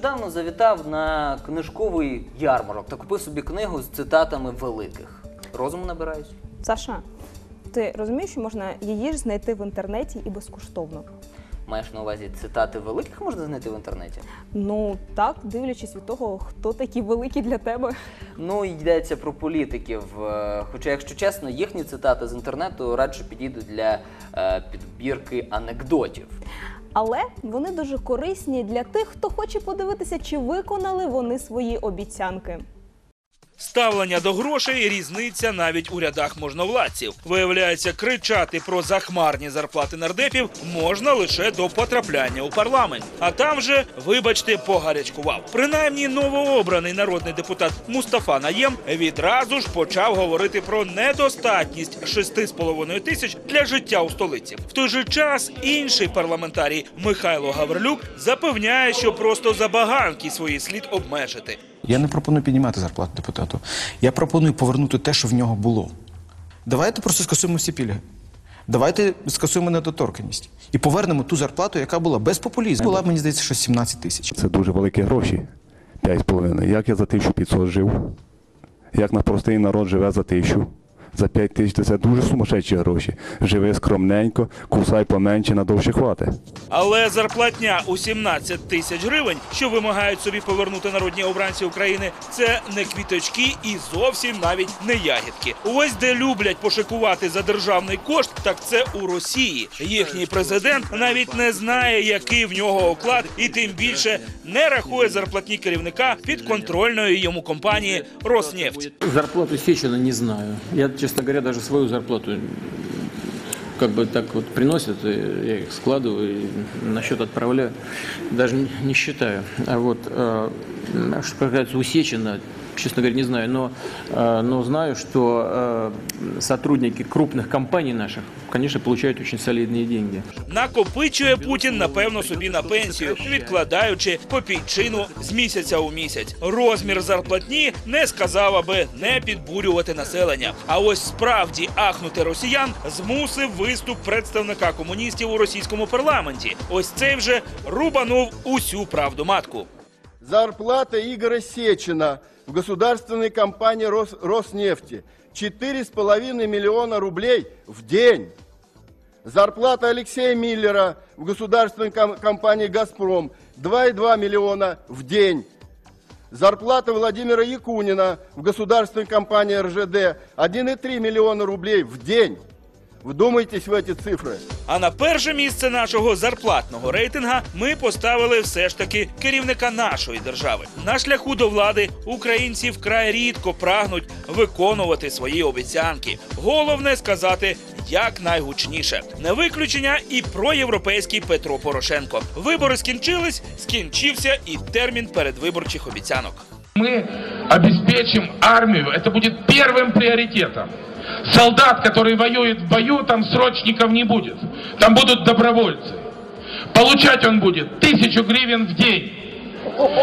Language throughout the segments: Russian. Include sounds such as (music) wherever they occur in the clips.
нещодавно завітав на книжковий ярмарок та купив собі книгу з цитатами великих. Розуму набираюсь. Саша, ти розумієш, що можна її ж знайти в інтернеті і безкоштовно? Маєш на увазі цитати великих можна знайти в інтернеті? Ну так, дивлячись від того, хто такі великі для тебе. Ну, йдеться про політиків. Е, Хоча, якщо чесно, їхні цитати з інтернету радше підійдуть для е, підбірки анекдотів. Але вони дуже корисні для тих, хто хоче подивитися, чи виконали вони свої обіцянки. Ставлення до грошей різниця навіть у рядах можновладців. Виявляється, кричати про захмарні зарплати нардепів можна лише до потрапляння у парламент. А там же, вибачте, погарячкував. Принаймні, новообраний народний депутат Мустафа Наєм відразу ж почав говорити про недостатність 6,5 тисяч для життя у столиці. В той же час інший парламентарій Михайло Гаврилюк запевняє, що просто забаганки свої слід обмежити. Я не пропоную піднімати зарплату депутату. Я пропоную повернути те, що в нього було. Давайте просто скасуємо всі пільги. Давайте скасуємо недоторканність і повернемо ту зарплату, яка була без популізму. Була, мені здається, що 17 тисяч. Це дуже великі гроші. 5,5. Як я за 1500 жив? Як на простий народ живе за 1000? За 5 тисяч це дуже сумасшедші гроші. Живи скромненько, кусай поменше, надовше хвати. Але зарплатня у 17 тисяч гривень, що вимагають собі повернути народні обранці України, це не квіточки і зовсім навіть не ягідки. Ось де люблять пошикувати за державний кошт, так це у Росії. Їхній президент навіть не знає, який в нього оклад, і тим більше не рахує зарплатні керівника підконтрольної йому компанії Роснефть. Зарплату Сечина не знаю. Я, честно говоря, даже свою зарплату как бы так вот приносят, и я их складываю и на счет отправляю. Даже не- считаю. А вот э, что касается у Сечина, честно говоря, не знаю, но, э, но знаю, что э, сотрудники крупных компаний наших, конечно, получают очень солидные деньги. Накопичує Путін, напевно, собі на пенсію, відкладаючи копійчину з місяця у місяць. Розмір зарплатні не сказав, аби не підбурювати населення. А ось справді ахнути росіян змусив виступ представника комуністів у російському парламенті. Ось цей вже рубанув усю правду матку. Зарплата Игоря Сечина в государственной компании Рос- Роснефти 4,5 миллиона рублей в день. Зарплата Алексея Миллера в государственной ком- компании «Газпром» 2,2 миллиона в день. Зарплата Владимира Якунина в государственной компании РЖД 1,3 миллиона рублей в день. Вдумайтесь в эти цифры. А на перше місце нашого зарплатного рейтинга ми поставили все ж таки керівника нашої держави. На шляху до влади українці вкрай рідко прагнуть виконувати свої обіцянки. Головне сказати як найгучніше. Не виключення і проєвропейський Петро Порошенко. Вибори скінчились, скінчився і термін передвиборчих обіцянок. Мы обеспечим армию. Это будет первым приоритетом. Солдат, который воюет в бою, там срочников не будет. Там будут добровольцы. Получать он будет тысячу гривен в день.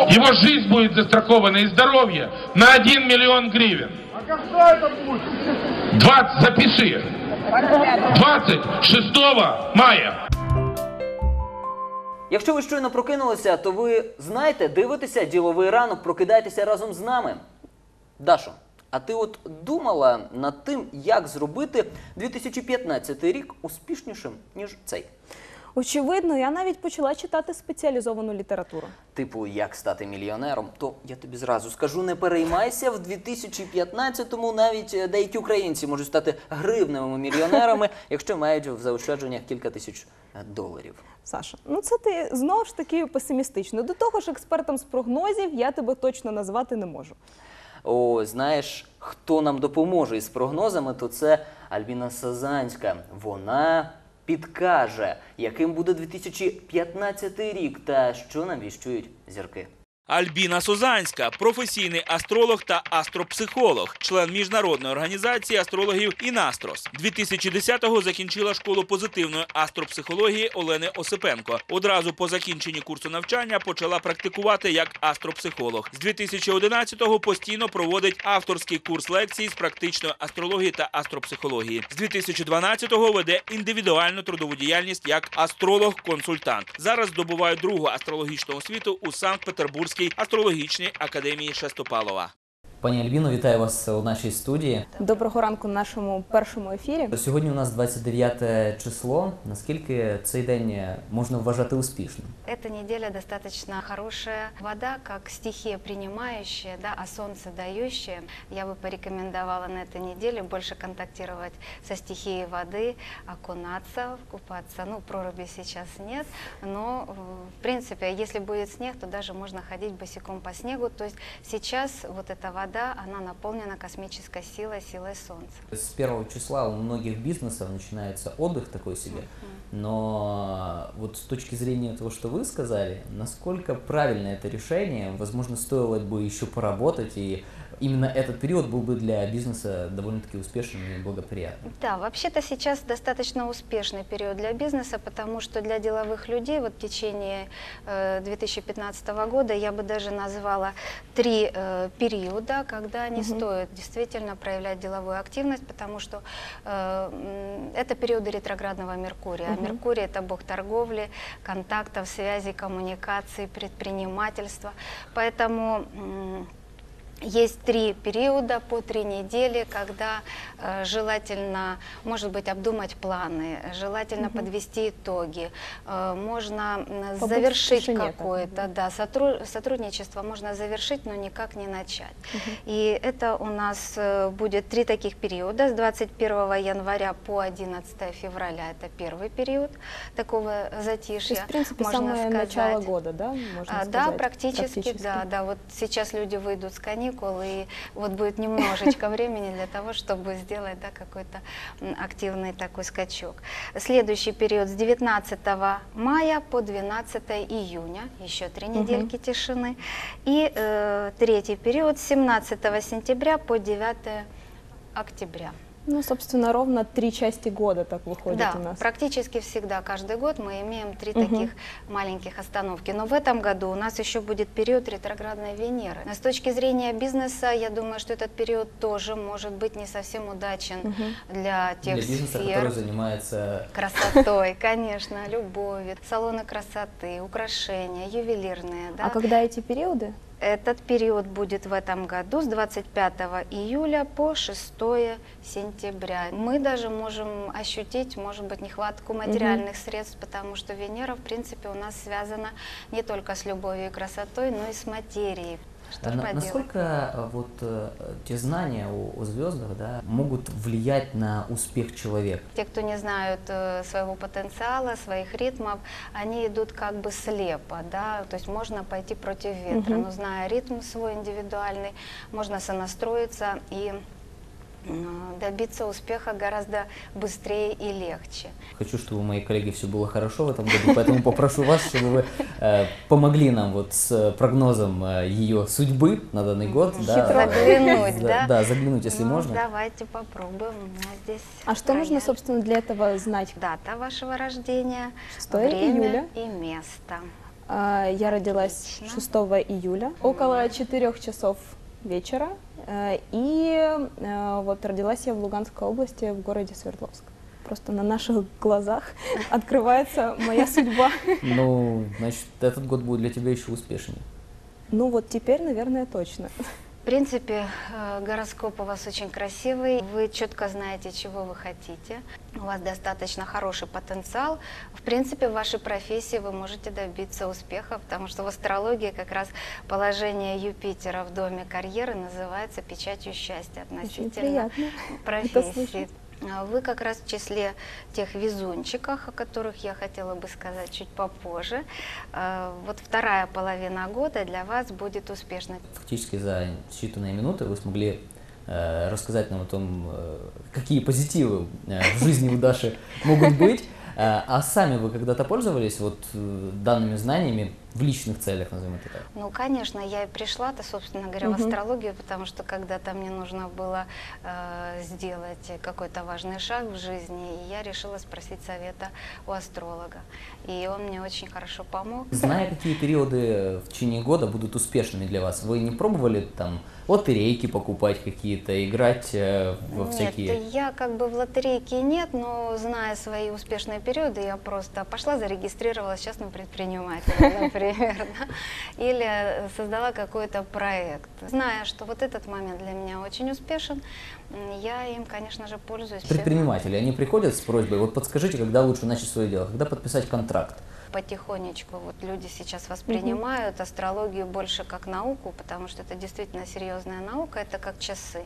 Его жизнь будет застрахована и здоровье на 1 миллион гривен. А когда это будет? 20, запиши. 26 мая. Якщо ви щойно прокинулися, то ви знаєте, дивитеся діловий ранок, прокидайтеся разом з нами. Дашо, а ти от думала над тим, як зробити 2015 рік успішнішим, ніж цей? Очевидно, я навіть почала читати спеціалізовану літературу. Типу, як стати мільйонером, то я тобі зразу скажу, не переймайся, в 2015-му навіть е, деякі українці можуть стати гривневими мільйонерами, (laughs) якщо мають в заощадженнях кілька тисяч е, доларів. Саша, ну це ти знову ж таки песимістично. До того ж, експертом з прогнозів я тебе точно назвати не можу. О, знаєш, хто нам допоможе із прогнозами, то це Альбіна Сазанська. Вона підкаже, яким буде 2015 рік та що нам віщують зірки. Альбіна Созанська, професійний астролог та астропсихолог, член міжнародної організації астрологів «Інастрос». 2010-го закінчила школу позитивної астропсихології Олени Осипенко. Одразу по закінченні курсу навчання почала практикувати як астропсихолог. З 2011-го постійно проводить авторський курс лекцій з практичної астрології та астропсихології. З 2012-го веде індивідуальну трудову діяльність як астролог-консультант. Зараз здобуває другу астрологічну освіту у Санкт-Петербурзькій астрологічній академії Шестопалова. Пані Альбіно, вітаю вас у нашій студії. Доброго ранку в нашому першому ефірі. Сьогодні у нас 29 число. Наскільки цей день можна вважати успішним? Эта неделя достаточно хорошая. Вода, как стихия принимающая, да, а солнце дающее. Я бы порекомендовала на этой неделе больше контактировать со стихией воды, окунаться, купаться. Ну, проруби сейчас нет, но, э, в принципе, если будет снег, то даже можно ходить босиком по снегу. То есть сейчас вот эта вода, она наполнена космической силой, силой солнца. С первого числа у многих бизнесов начинается отдых такой себе. Но вот с точки зрения того, что вы сказали, насколько правильно это решение, возможно, стоило бы еще поработать, и именно этот период был бы для бизнеса довольно-таки успешным и благоприятным. Да, вообще-то сейчас достаточно успешный период для бизнеса, потому что для деловых людей вот в течение э, 2015 года я бы даже назвала три э, периода, когда не стоит действительно проявлять деловую активность, потому что э, это периоды ретроградного Меркурия. А Меркурий это бог торговли, контактов, связей, коммуникаций, предпринимательства. Поэтому м, есть три периода по три недели, когда э, желательно, может быть, обдумать планы, желательно подвести итоги, э, можно Побыть завершить какое-то да, сотру- сотрудничество, можно завершить, но никак не начать. И это у нас э, будет три таких периода. С 21 января по 11 февраля это первый период такого То затишья. есть, в принципе, можно самое сказать. начало года, да, можно А, сказать? Да, практически, да, да. Вот сейчас люди выйдут с каникул, и вот будет немножечко времени для того, чтобы сделать да, какой-то активный такой скачок. Следующий период с 19 мая по 12 июня, еще три недельки тишины. И э, третий период с 17 сентября по 9 октября. Ну, собственно, ровно три части года так выходит Да, у нас. практически всегда, каждый год мы имеем три Мгм. таких маленьких остановки. Но в этом году у нас еще будет период ретроградной Венеры. С точки зрения бизнеса, я думаю, что этот период тоже может быть не совсем удачен для тех Для бизнеса, сфер. который занимается Красотой, конечно, любовью, салоны красоты, украшения, ювелирные. Да? А когда эти периоды? Этот период будет в этом году с 25 июля по 6 сентября. Мы даже можем ощутить, может быть, нехватку материальных средств, потому что Венера, в принципе, у нас связана не только с любовью и красотой, но и с материей. Что на- насколько э, вот э, те знания о, о звездах да, могут влиять на успех человека? Те, кто не знают э, своего потенциала, своих ритмов, они идут как бы слепо, да, то есть можно пойти против ветра, но зная ритм свой индивидуальный, можно сонастроиться и добиться успеха гораздо быстрее и легче. Хочу, чтобы у моей коллеги все было хорошо в этом году, поэтому попрошу вас, чтобы вы э, помогли нам вот с прогнозом э, ее судьбы на данный год. да. Заглянуть, да? Да, заглянуть, если Ну, можно. Давайте попробуем. У меня здесь А что нужно, рояль. собственно, для этого знать? Дата вашего рождения, 6 время июля. и место. А, Я родилась Отлично. 6 июля, около 4 часов вечера. Э, И э, вот родилась я в Луганской области, в городе Свердловск. Просто на наших глазах (laughs) открывается моя судьба. (laughs) Ну, значит, этот год будет для тебя еще успешнее. Ну вот теперь, наверное, точно. В принципе, э, гороскоп у вас очень красивый, вы четко знаете, чего вы хотите, у вас достаточно хороший потенциал. В принципе, в вашей профессии вы можете добиться успеха, потому что в астрологии как раз положение Юпитера в доме карьеры называется печатью счастья относительно профессии. А Вы как раз в числе тех везунчиков, о которых я хотела бы сказать чуть попозже. А, Вот вторая половина года для вас будет успешной. Фактически за считанные минуты вы смогли э, рассказать нам о том, э, какие позитивы э, в жизни у Даши могут быть. А сами вы когда-то пользовались вот данными знаниями в личных целях, назовем это так? Ну, конечно, я и пришла-то, собственно говоря, в Мгм. астрологию, потому что когда-то мне нужно было э, сделать какой-то важный шаг в жизни, и я решила спросить совета у астролога. И он мне очень хорошо помог. Зная, какие периоды в течение года будут успешными для вас, вы не пробовали там лотерейки покупать какие-то, играть э, во Нет, всякие... я как бы в лотерейке нет, но зная свои успешные периоды, я просто пошла, зарегистрировалась частным предпринимателем, например, да, (laughs) или создала какой-то проект. Зная, что вот этот момент для меня очень успешен, я им, конечно же, пользуюсь. Предприниматели, они приходят с просьбой, вот подскажите, когда лучше начать свое дело, когда подписать контракт? Потихонечку вот люди сейчас воспринимают астрологию больше как науку, потому что это действительно серьезная наука, это как часы,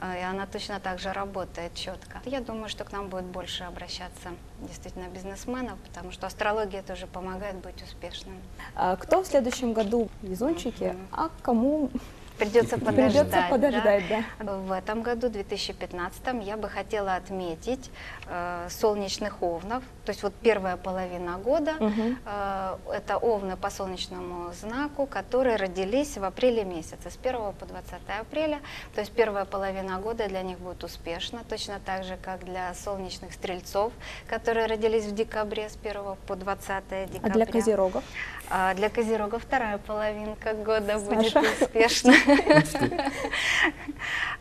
э, и она точно так же работает четко. Я думаю, что к нам будет больше обращаться действительно бизнесменов, потому что астрология тоже помогает быть успешным. А кто в следующем году везунчики, а кому Придется подождать. придется да. подождать, да? В этом году, 2015, я бы хотела отметить э, солнечных овнов. То есть вот первая половина года Мгм. э, это овны по солнечному знаку, которые родились в апреле месяце, с 1 по 20 апреля. То есть первая половина года для них будет успешна, точно так же, как для солнечных стрельцов, которые родились в декабре, с 1 по 20 А декабря. для козерогов? А для Козерога вторая половинка года будет Саша? успешна.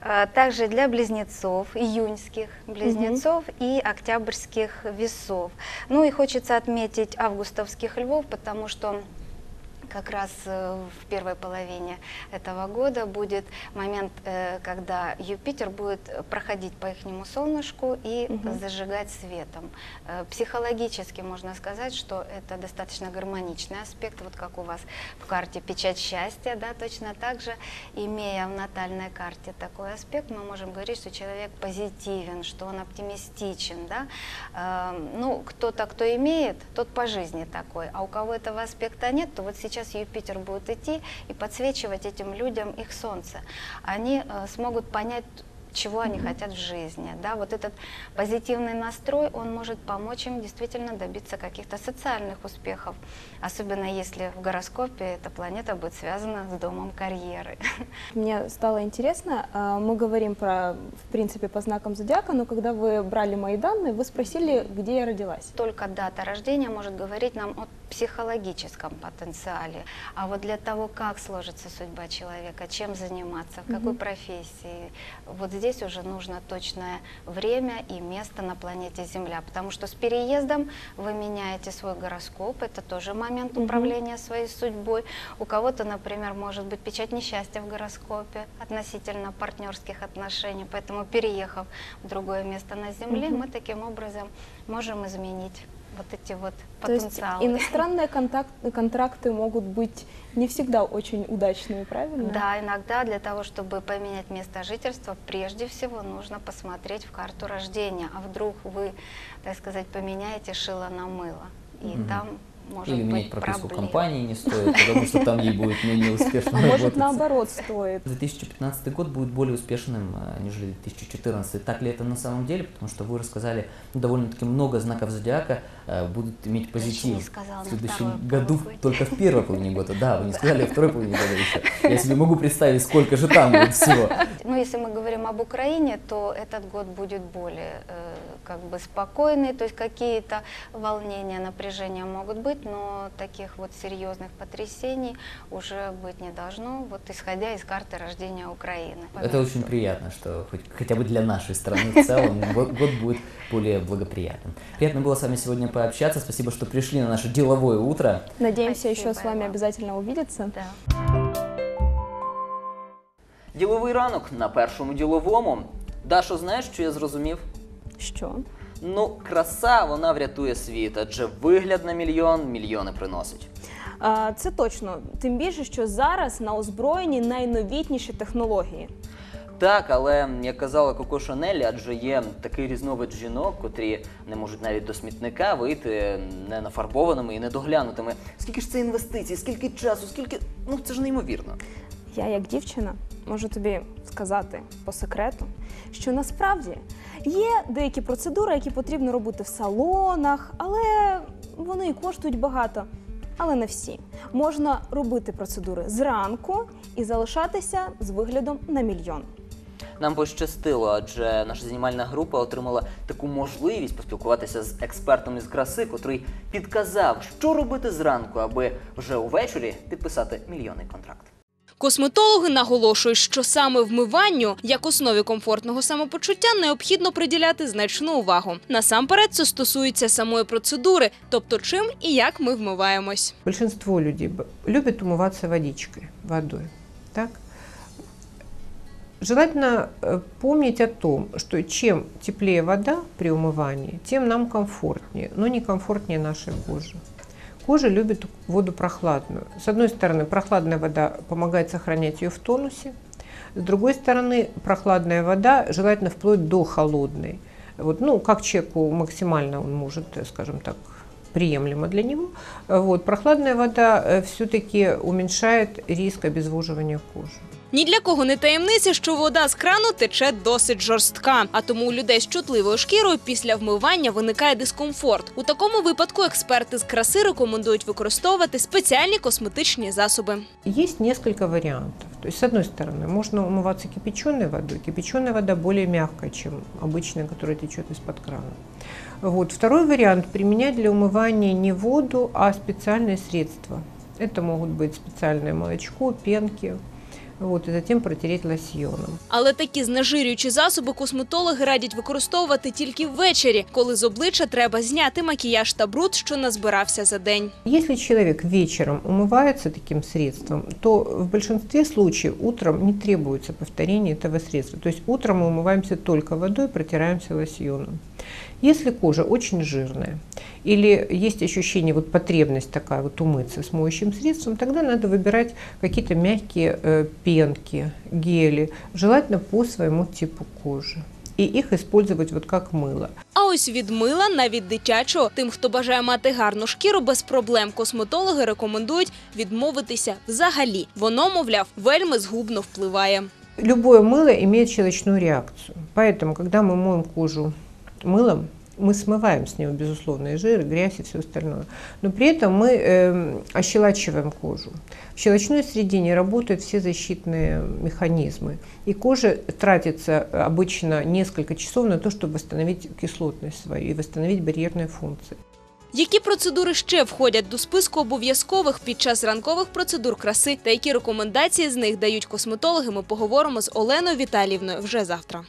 А Также для близнецов, июньских близнецов и октябрьских весов. Ну и хочется отметить августовских львов, потому что как раз э, в первой половине этого года будет момент, э, когда Юпитер будет проходить по ихнему солнышку и Мгм. зажигать светом. Э, Психологически можно сказать, что это достаточно гармоничный аспект, вот как у вас в карте печать счастья, да, точно так же, имея в натальной карте такой аспект, мы можем говорить, что человек позитивен, что он оптимистичен, да. Э, Ну, кто-то, кто имеет, тот по жизни такой, а у кого этого аспекта нет, то вот сейчас Юпитер будет идти и подсвечивать этим людям их солнце. Они э, смогут понять чего они хотят в жизни. Да? Вот этот позитивный настрой, он может помочь им действительно добиться каких-то социальных успехов, особенно если в гороскопе эта планета будет связана с домом карьеры. (laughs) Мне стало интересно, а, мы говорим про, в принципе, по знакам зодиака, но когда вы брали мои данные, вы спросили, где я родилась. Только дата рождения может говорить нам о психологическом потенциале. А вот для того, как сложится судьба человека, чем заниматься, в какой профессии, вот здесь уже нужно точное время и место на планете Земля. Потому что с переездом вы меняете свой гороскоп, это тоже момент управления своей судьбой. У кого-то, например, может быть печать несчастья в гороскопе относительно партнерских отношений. Поэтому, переехав в другое место на Земле, мы таким образом можем изменить вот эти вот То есть потенциалы. иностранные (laughs) контакт- контракты могут быть не всегда очень удачными, правильно? Да, иногда для того, чтобы поменять место жительства, прежде всего нужно посмотреть в карту рождения. А вдруг вы, так сказать, поменяете шило на мыло, и Мгм. там может Или менять прописку проблемы. компании не стоит, потому что там ей будет менее (laughs) успешно А может, наоборот, стоит. 2015 год будет более успешным, э, нежели 2014. Так ли это на самом деле? Потому что вы рассказали ну, довольно-таки много знаков зодиака э, будут иметь позитив. в следующем году только в первой половине года. Да, вы не (laughs) сказали о второй половине года еще. Я себе могу представить, сколько же там будет всего. (laughs) Ну, если мы говорим об Украине, то этот год будет более э, как бы спокойный, то есть какие-то волнения, напряжения могут быть, но таких вот серьезных потрясений уже быть не должно, вот исходя из карты рождения Украины. Это очень приятно, что хоть, хотя бы для нашей страны в целом (laughs) год, год будет более благоприятным. Приятно было с вами сегодня пообщаться. Спасибо, что пришли на наше деловое утро. Надеемся Спасибо еще с вами вам. обязательно увидеться. Да. Діловий ранок на першому діловому. Дашо, знаєш, що я зрозумів? Що? Ну, краса вона врятує світ, адже вигляд на мільйон мільйони приносить. А, Це точно. Тим більше, що зараз на озброєнні найновітніші технології. Так, але як казала Коко Шанель, адже є такий різновид жінок, котрі не можуть навіть до смітника вийти не нафарбованими і недоглянутими. Скільки ж це інвестицій, скільки часу, скільки. Ну це ж неймовірно. Я, як дівчина, можу тобі сказати по секрету, що насправді є деякі процедури, які потрібно робити в салонах, але вони і коштують багато. але не всі. Можна робити процедури зранку і залишатися з виглядом на мільйон. Нам пощастило, адже наша знімальна група отримала таку можливість поспілкуватися з експертом із краси, котрий підказав, що робити зранку, аби вже увечері підписати мільйонний контракт. Косметологи наголошують, що саме вмиванню, як основі комфортного самопочуття, необхідно приділяти значну увагу. Насамперед, це стосується самої процедури, тобто чим і як ми вмиваємось. Большинство людей б- любят умываться водичкой, водой. Так? Желательно э, помнить о том, что чем теплее вода при умывании, тем нам комфортнее, но не комфортнее нашей коже. Кожа любит воду прохладную. С одной стороны, прохладная вода помогает сохранять ее в тонусе. С другой стороны, прохладная вода желательно вплоть до холодной. Вот, ну, как человеку максимально он может, э, скажем так, приемлемо для него. Э, Вот, прохладная вода все-таки уменьшает риск обезвоживания кожи. Ні для кого не таємниця, що вода з крану тече досить жорстка. А тому у людей з чутливою шкірою після вмивання виникає дискомфорт. У такому випадку експерти з краси рекомендують використовувати спеціальні косметичні засоби. Есть несколько вариантов. То есть, с одной стороны, можно умываться кипяченой водой. Кипяченая вода более мягкая, чем обычная, которая течет из-под крана. Вот. Второй вариант – применять для умывания не воду, а специальные средства. Это могут быть специальное молочко, пенки, вот, и затем протереть лосьоном. Але такі знежирюючі засоби косметологи радять використовувати тільки ввечері, коли з обличчя треба зняти макіяж та бруд, що назбирався за день. Если человек вечером умывается таким средством, то в большинстве случаев утром не требуется повторение этого средства. То есть утром мы умываемся только водой, протираемся лосьоном. Если кожа очень жирная или есть ощущение, вот потребность такая вот умыться с моющим средством, тогда надо выбирать какие-то мягкие э, пенки, гели, желательно по своему типу кожи. И их использовать вот как мыло. А ось від мила, навіть дитячого, тим, хто бажає мати гарну шкіру без проблем, косметологи рекомендують відмовитися взагалі. Воно, мовляв, вельми згубно впливає. Любое мыло имеет щелочную реакцию. Поэтому, когда мы моем кожу мылом, мы смываем с нее, безусловно, и жир, и грязь, и все остальное. Но при этом мы эм, ощелачиваем кожу. В щелочной среде не работают все защитные механизмы. И кожа тратится э, обычно несколько часов на то, чтобы восстановить кислотность свою и восстановить барьерные функции. Які процедури ще входять до списку обов'язкових під час ранкових процедур краси та які рекомендації з них дають косметологи, ми поговоримо з Оленою Віталіївною вже завтра.